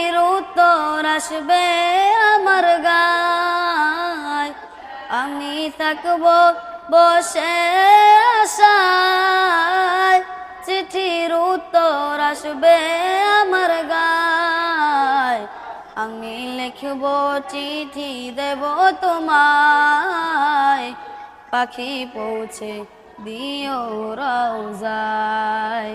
চিঠির উত্তর আসবে আমার গায়। আমি থাকব বসে আশায়। চিঠির উত্তর আসবে আমার গায়। আমি লিখব চিঠি, দেব তোমায়। পাখি পৌঁছে দিও রওজায়।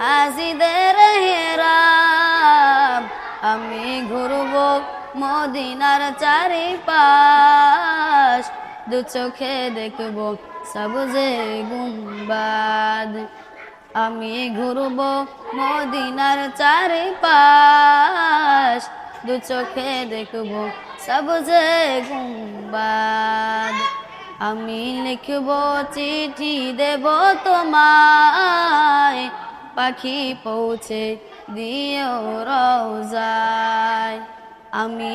আজিদের হেরাম আমি ঘুরব মদিনার চারিপাশ। দু চোখে দেখব সবজে গুম্বাদ। আমি ঘুরব মদিনার চারিপাশ। দু চোখে দেখব সবজে গুম্বাদ। আমি লিখব চিঠি দেব তোমায় পাখি পৌঁছে দিও রওজায়। আমি